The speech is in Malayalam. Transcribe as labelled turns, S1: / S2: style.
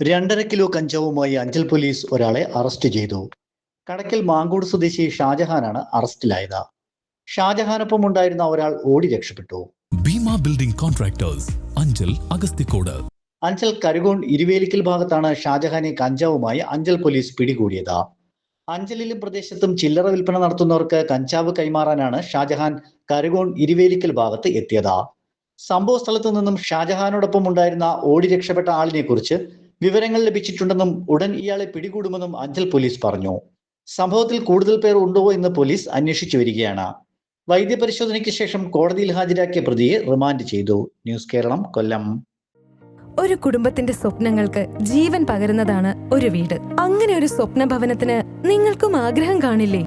S1: രണ്ടര കിലോ കഞ്ചാവുമായി അഞ്ചൽ പോലീസ് ഒരാളെ അറസ്റ്റ് ചെയ്തു. കടക്കൽ മാങ്കോട് സ്വദേശി ഷാജഹാനാണ് അറസ്റ്റിലായത്. ഷാജഹാനൊപ്പം ഉണ്ടായിരുന്ന ഒരാൾ ഓടി രക്ഷപ്പെട്ടു.
S2: Bhima building contractors Anchal Agasthikode.
S1: Anchal Karukone Iruvelikkal ഭാഗത്താണ് ഷാജഹാനെ കഞ്ചാവുമായി അഞ്ചൽ പോലീസ് പിടികൂടിയത്. അഞ്ചലിലും പ്രദേശത്തും ചില്ലറ വിൽപ്പന നടത്തുന്നവർക്ക് കഞ്ചാവ് കൈമാറാനാണ് ഷാജഹാൻ കരുകോൺ ഇരുവേലിക്കൽ ഭാഗത്ത് എത്തിയത്. സംഭവ സ്ഥലത്തു നിന്നും ഷാജഹാനോടൊപ്പം ഉണ്ടായിരുന്ന ഓടി രക്ഷപ്പെട്ട ആളിനെ കുറിച്ച് വിവരങ്ങൾ ലഭിച്ചിട്ടുണ്ടെന്നും ഉടൻ ഇയാളെ പിടികൂടുമെന്നും അഞ്ചൽ പോലീസ് പറഞ്ഞു. സംഭവത്തിൽ കൂടുതൽ പേർ ഉണ്ടോ എന്ന് പോലീസ് അന്വേഷിച്ചു വരികയാണ്. വൈദ്യപരിശോധനയ്ക്ക് ശേഷം കോടതിയിൽ ഹാജരാക്കിയ പ്രതിയെ റിമാൻഡ് ചെയ്തു. ന്യൂസ് കേരളം കൊല്ലം.
S3: ഒരു കുടുംബത്തിന്റെ സ്വപ്നങ്ങൾക്ക് ജീവൻ പകരുന്നതാണ് ഒരു വീട്. അങ്ങനെ ഒരു സ്വപ്ന ഭവനത്തിന് നിങ്ങൾക്കും ആഗ്രഹം കാണില്ലേ?